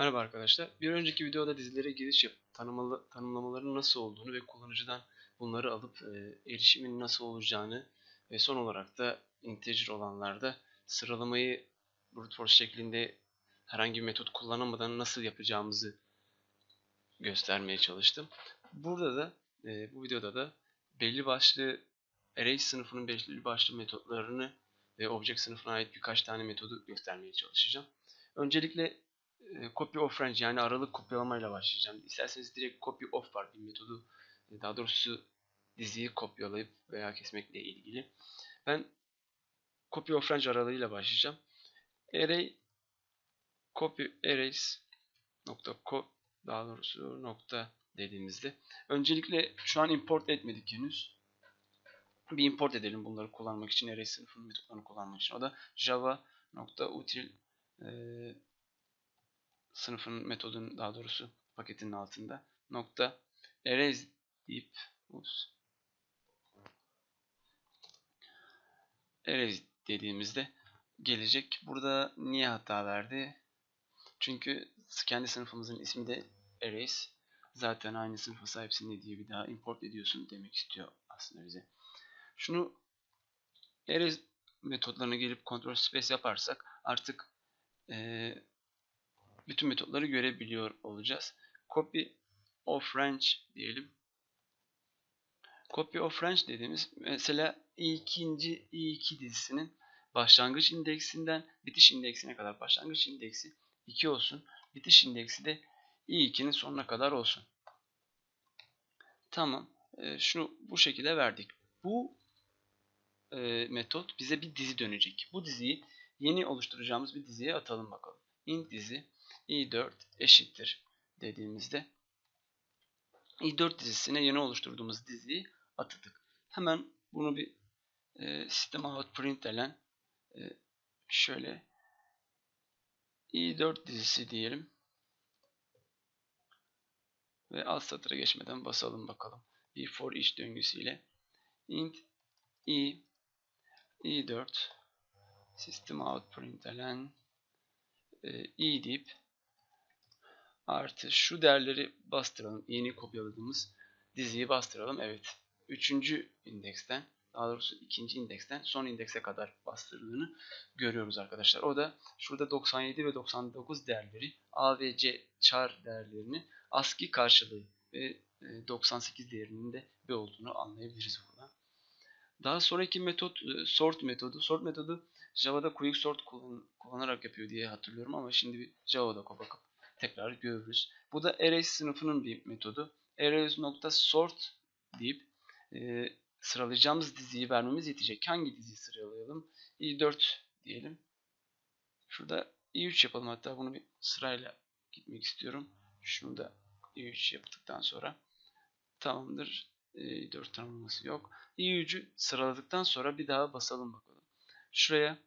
Merhaba arkadaşlar. Bir önceki videoda dizilere giriş yapıp tanımalı, tanımlamaların nasıl olduğunu ve kullanıcıdan bunları alıp e, erişimin nasıl olacağını ve son olarak da integer olanlarda sıralamayı brute force şeklinde herhangi bir metot kullanamadan nasıl yapacağımızı göstermeye çalıştım. Burada da e, bu videoda da belli başlı array sınıfının belli başlı metotlarını ve object sınıfına ait birkaç tane metodu göstermeye çalışacağım. Öncelikle copy of range yani aralık kopyalamayla başlayacağım. İsterseniz direkt copy of var bir metodu. E, daha doğrusu diziyi kopyalayıp veya kesmekle ilgili. Ben copy of range aralığıyla başlayacağım. Array copy arrays nokta co daha doğrusu nokta dediğimizde öncelikle şu an import etmedik henüz. Bir import edelim bunları kullanmak için array sınıfının metotlarını kullanmak için. O da java nokta util e, sınıfın metodun daha doğrusu paketinin altında nokta arrays deyip ups, arrays dediğimizde gelecek. Burada niye hata verdi? Çünkü kendi sınıfımızın ismi de arrays. Zaten aynı sınıfa sahipsin diye bir daha import ediyorsun demek istiyor aslında bize. Şunu arrays metotlarına gelip kontrol space yaparsak artık e, bütün metotları görebiliyor olacağız. Copy of range diyelim. Copy of range dediğimiz mesela ikinci i2 dizisinin başlangıç indeksinden bitiş indeksine kadar başlangıç indeksi 2 olsun. Bitiş indeksi de i2'nin sonuna kadar olsun. Tamam. E, şunu bu şekilde verdik. Bu e, metot bize bir dizi dönecek. Bu diziyi yeni oluşturacağımız bir diziye atalım bakalım. int dizi i4 eşittir dediğimizde i4 dizisine yeni oluşturduğumuz diziyi atadık. Hemen bunu bir e, system out println e, şöyle i4 dizisi diyelim. Ve alt satıra geçmeden basalım bakalım. Bir for each döngüsüyle int i i4 system out println e, i deyip artı şu değerleri bastıralım. Yeni kopyaladığımız diziyi bastıralım. Evet. Üçüncü indeksten daha doğrusu ikinci indeksten son indekse kadar bastırdığını görüyoruz arkadaşlar. O da şurada 97 ve 99 değerleri A ve C char değerlerini ASCII karşılığı ve 98 e, değerinin de B olduğunu anlayabiliriz burada. Daha sonraki metot e, sort metodu. Sort metodu Java'da quick sort kullanarak yapıyor diye hatırlıyorum ama şimdi Java'da bakıp tekrar görürüz. Bu da arrays sınıfının bir metodu. arrays.sort deyip e, sıralayacağımız diziyi vermemiz yetecek. Hangi diziyi sıralayalım? i4 diyelim. Şurada i3 yapalım. Hatta bunu bir sırayla gitmek istiyorum. Şunu da i3 yaptıktan sonra tamamdır. i4 tanımlaması yok. i3'ü sıraladıktan sonra bir daha basalım bakalım. Şuraya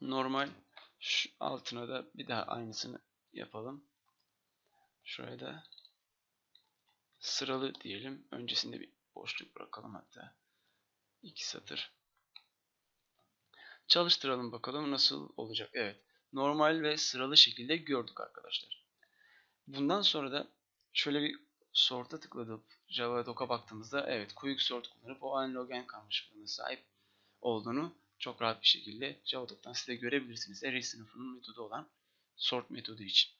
normal şu altına da bir daha aynısını yapalım. Şuraya da sıralı diyelim. Öncesinde bir boşluk bırakalım hatta. iki satır. Çalıştıralım bakalım nasıl olacak. Evet. Normal ve sıralı şekilde gördük arkadaşlar. Bundan sonra da şöyle bir sort'a tıkladık. Java Doc'a baktığımızda evet quick sort kullanıp o unlog karmaşıklığına sahip olduğunu çok rahat bir şekilde JavaDoc'tan siz de görebilirsiniz. Array sınıfının metodu olan sort metodu için.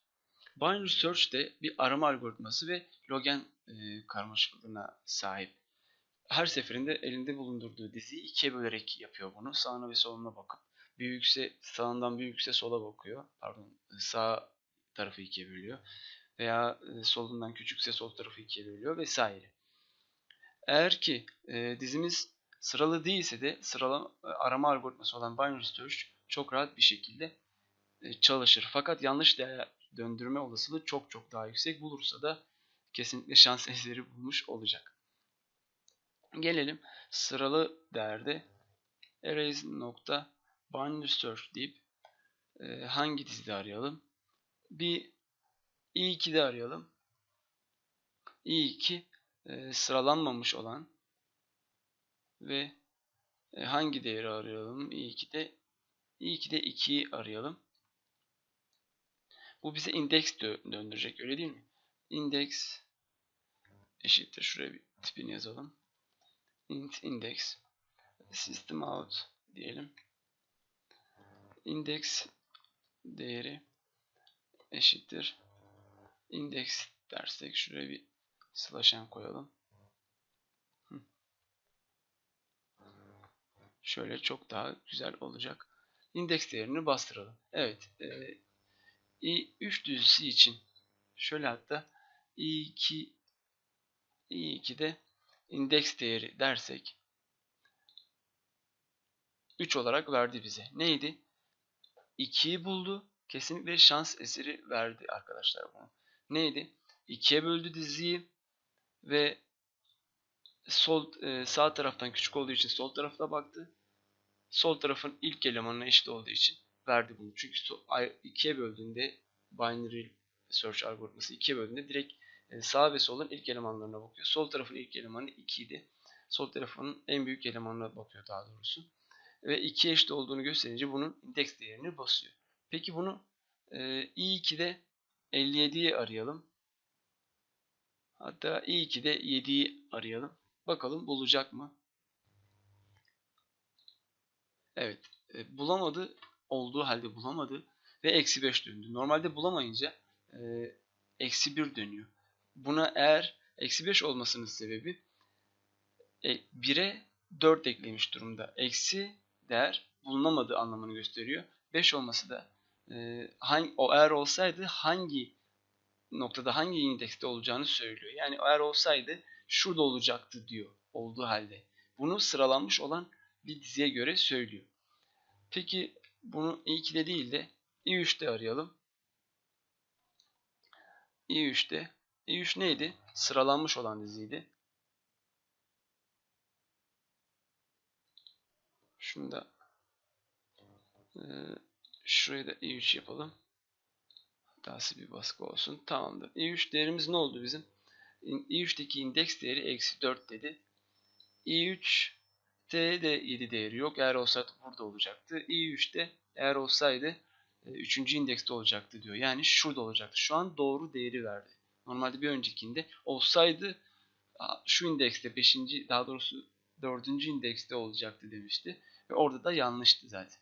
Binary Search de bir arama algoritması ve logen e, karmaşıklığına sahip. Her seferinde elinde bulundurduğu diziyi ikiye bölerek yapıyor bunu. Sağına ve soluna bakıp büyükse sağından büyükse sola bakıyor. Pardon sağ tarafı ikiye bölüyor. Veya e, solundan küçükse sol tarafı ikiye bölüyor vesaire. Eğer ki e, dizimiz Sıralı değilse de sıralama e, arama algoritması olan binary search çok rahat bir şekilde e, çalışır. Fakat yanlış değer döndürme olasılığı çok çok daha yüksek. Bulursa da kesinlikle şans eseri bulmuş olacak. Gelelim sıralı değerde arrays nokta binary search deyip e, hangi dizide arayalım? Bir i2'de arayalım. i2 e, sıralanmamış olan ve e, hangi değeri arayalım? i2'de i2'de 2'yi arayalım. Bu bize indeks dö döndürecek öyle değil mi? Index eşittir. Şuraya bir tipini yazalım. int index system out diyelim. Index değeri eşittir. Index dersek şuraya bir slash koyalım. Şöyle çok daha güzel olacak. İndeks değerini bastıralım. Evet. E, i3 düzüsü için şöyle hatta i2 i2'de indeks değeri dersek 3 olarak verdi bize. Neydi? 2'yi buldu. Kesinlikle şans eseri verdi arkadaşlar bunu. Neydi? 2'ye böldü diziyi ve sol e, sağ taraftan küçük olduğu için sol tarafta baktı. Sol tarafın ilk elemanına eşit olduğu için verdi bunu. Çünkü ikiye böldüğünde binary search algoritması ikiye böldüğünde direkt e, sağ ve solun ilk elemanlarına bakıyor. Sol tarafın ilk elemanı 2 idi. Sol tarafının en büyük elemanına bakıyor daha doğrusu. Ve 2 eşit olduğunu gösterince bunun indeks değerini basıyor. Peki bunu e, i2'de 57'yi arayalım. Hatta i2'de 7'yi arayalım. Bakalım bulacak mı? Evet. E, bulamadı. Olduğu halde bulamadı. Ve eksi 5 döndü. Normalde bulamayınca e, eksi 1 dönüyor. Buna eğer eksi 5 olmasının sebebi e, 1'e 4 eklemiş durumda. Eksi değer bulunamadığı anlamını gösteriyor. 5 olması da e, o eğer olsaydı hangi noktada hangi indekste olacağını söylüyor. Yani eğer olsaydı şurada olacaktı diyor olduğu halde. Bunu sıralanmış olan bir diziye göre söylüyor. Peki bunu i2'de değil de i3'te arayalım. i3'te i3 neydi? Sıralanmış olan diziydi. Şunu da e, şuraya da i3 yapalım. Hatası bir baskı olsun. Tamamdır. i3 değerimiz ne oldu bizim? i3'teki indeks değeri eksi 4 dedi. i3 T'de 7 değeri yok. Eğer olsaydı burada olacaktı. i3'te eğer olsaydı 3. E, indekste olacaktı diyor. Yani şurada olacaktı. Şu an doğru değeri verdi. Normalde bir öncekinde olsaydı şu indekste 5. daha doğrusu 4. indekste olacaktı demişti. Ve orada da yanlıştı zaten.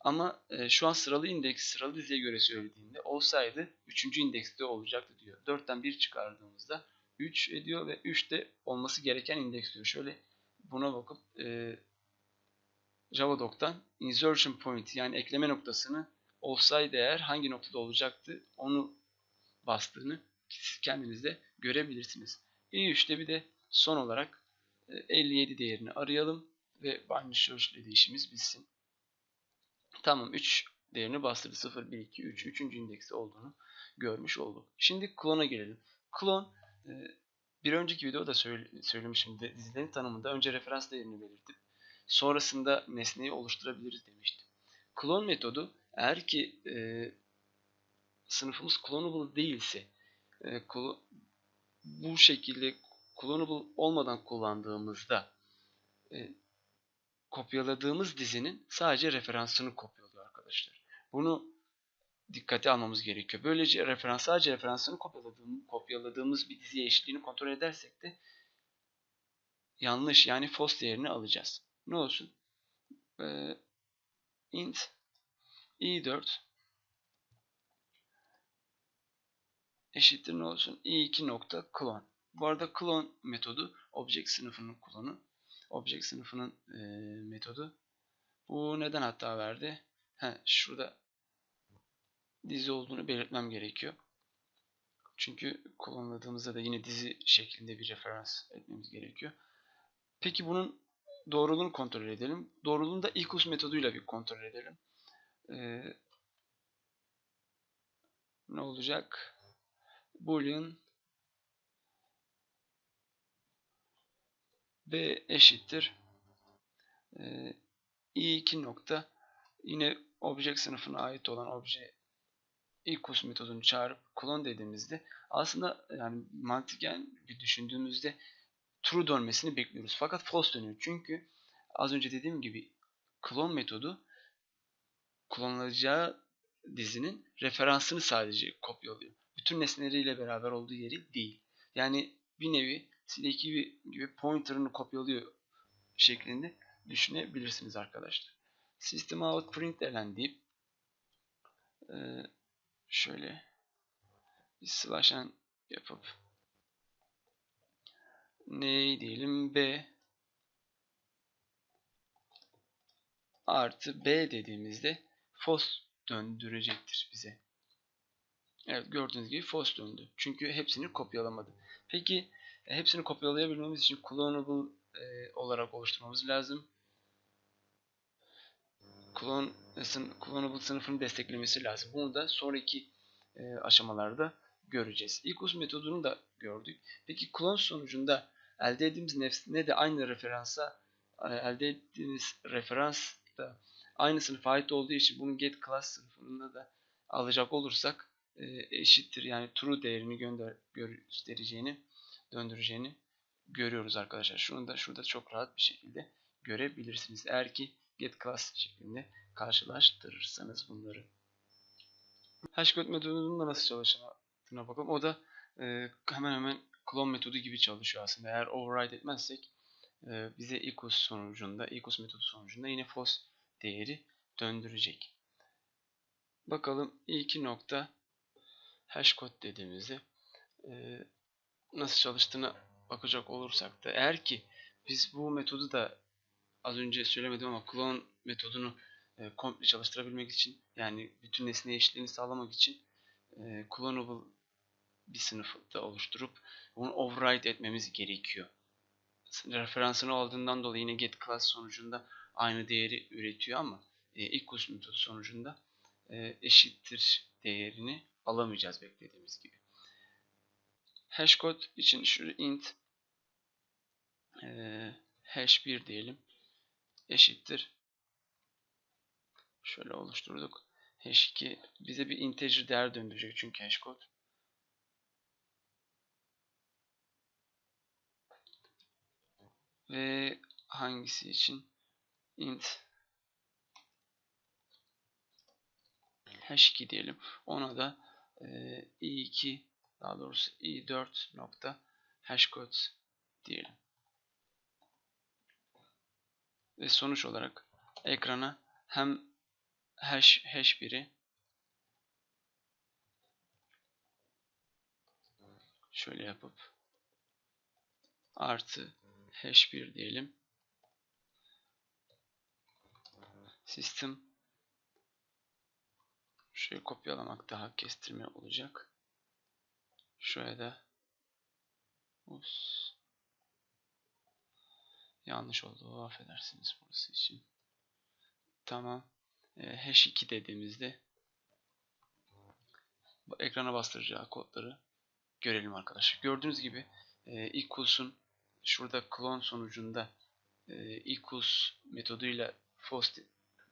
Ama e, şu an sıralı indeks sıralı diziye göre söylediğinde olsaydı 3. indekste olacaktı diyor. 4'ten 1 çıkardığımızda 3 ediyor ve 3 de olması gereken indeks diyor. Şöyle buna bakıp e, Javadoc'tan insertion point yani ekleme noktasını olsaydı eğer hangi noktada olacaktı onu bastığını siz kendiniz de görebilirsiniz. i3'te bir de son olarak 57 e, değerini arayalım ve binary search işimiz bitsin. Tamam 3 değerini bastırdı. 0, 1, 2, 3. 3. indekste olduğunu görmüş olduk. Şimdi klona gelelim. Klon e, bir önceki videoda söyle, söylemişim de dizilerin tanımında önce referans değerini belirtip sonrasında nesneyi oluşturabiliriz demiştim. Klon metodu eğer ki e, sınıfımız clonable değilse e, bu şekilde clonable olmadan kullandığımızda e, kopyaladığımız dizinin sadece referansını kopyalıyor arkadaşlar. Bunu dikkate almamız gerekiyor. Böylece referans sadece referansını kopyaladığımız, kopyaladığımız bir diziye eşitliğini kontrol edersek de yanlış yani false değerini alacağız. Ne olsun? Ee, int i4 eşittir ne olsun? i2 nokta clone. Bu arada clone metodu object sınıfının klonu. Object sınıfının e, metodu. Bu neden hata verdi? He, şurada dizi olduğunu belirtmem gerekiyor. Çünkü kullanıldığımızda da yine dizi şeklinde bir referans etmemiz gerekiyor. Peki bunun doğruluğunu kontrol edelim. Doğruluğunu da equals metoduyla bir kontrol edelim. Ee, ne olacak? Boolean b eşittir e, i2 nokta yine object sınıfına ait olan obje equals metodunu çağırıp clone dediğimizde aslında yani mantıken bir düşündüğümüzde true dönmesini bekliyoruz. Fakat false dönüyor. Çünkü az önce dediğim gibi clone metodu kullanılacağı dizinin referansını sadece kopyalıyor. Bütün nesneleriyle beraber olduğu yeri değil. Yani bir nevi CD2 gibi pointer'ını kopyalıyor şeklinde düşünebilirsiniz arkadaşlar. System out println deyip e, şöyle bir slash yapıp ne diyelim b artı b dediğimizde false döndürecektir bize. Evet gördüğünüz gibi false döndü. Çünkü hepsini kopyalamadı. Peki e, hepsini kopyalayabilmemiz için clonable e, olarak oluşturmamız lazım. Clone, clonable sınıfını desteklemesi lazım. Bunu da sonraki e, aşamalarda göreceğiz. İlk metodunu da gördük. Peki clone sonucunda elde ettiğimiz nesne de aynı referansa e, elde ettiğimiz referans da aynı sınıfa ait olduğu için bunu get class sınıfında da alacak olursak e, eşittir yani true değerini gönder göstereceğini döndüreceğini görüyoruz arkadaşlar. Şunu da şurada çok rahat bir şekilde görebilirsiniz. Eğer ki get class şeklinde karşılaştırırsanız bunları. Hashcode metodunun da nasıl çalıştığına bakalım. O da e, hemen hemen clone metodu gibi çalışıyor aslında. Eğer override etmezsek e, bize equals sonucunda, equals metodu sonucunda yine false değeri döndürecek. Bakalım ilk nokta hashcode dediğimizde e, nasıl çalıştığına bakacak olursak da eğer ki biz bu metodu da az önce söylemedim ama clone metodunu e, komple çalıştırabilmek için yani bütün nesne eşitliğini sağlamak için e, clonable bir sınıfı da oluşturup onu override etmemiz gerekiyor. Referansını aldığından dolayı yine get class sonucunda aynı değeri üretiyor ama e, equals metodu sonucunda e, eşittir değerini alamayacağız beklediğimiz gibi. Hashcode için şu int e, hash 1 diyelim eşittir şöyle oluşturduk. Hash 2 bize bir integer değer döndürecek çünkü hashcode. Ve hangisi için? int hash2 diyelim. Ona da e, i2 daha doğrusu i4 nokta hashcode diyelim. Ve sonuç olarak ekrana hem hash hash 1'i şöyle yapıp artı hash 1 diyelim. System şöyle kopyalamak daha kestirme olacak. Şöyle de Ups. yanlış oldu. Affedersiniz burası için. Tamam. E, hash 2 dediğimizde ekrana bastıracağı kodları görelim arkadaşlar. Gördüğünüz gibi e, equals'un şurada clone sonucunda e, equals metoduyla false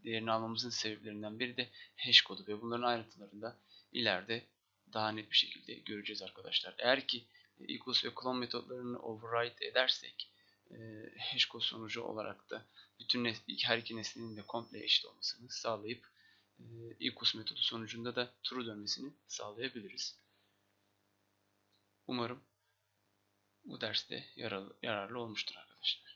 değerini almamızın sebeplerinden biri de hash kodu ve bunların ayrıntılarında ileride daha net bir şekilde göreceğiz arkadaşlar. Eğer ki e, equals ve clone metodlarını override edersek e, kod sonucu olarak da bütün nes her iki nesnenin de komple eşit olmasını sağlayıp e, equals metodu sonucunda da true dönmesini sağlayabiliriz. Umarım bu derste yararlı, yararlı olmuştur arkadaşlar.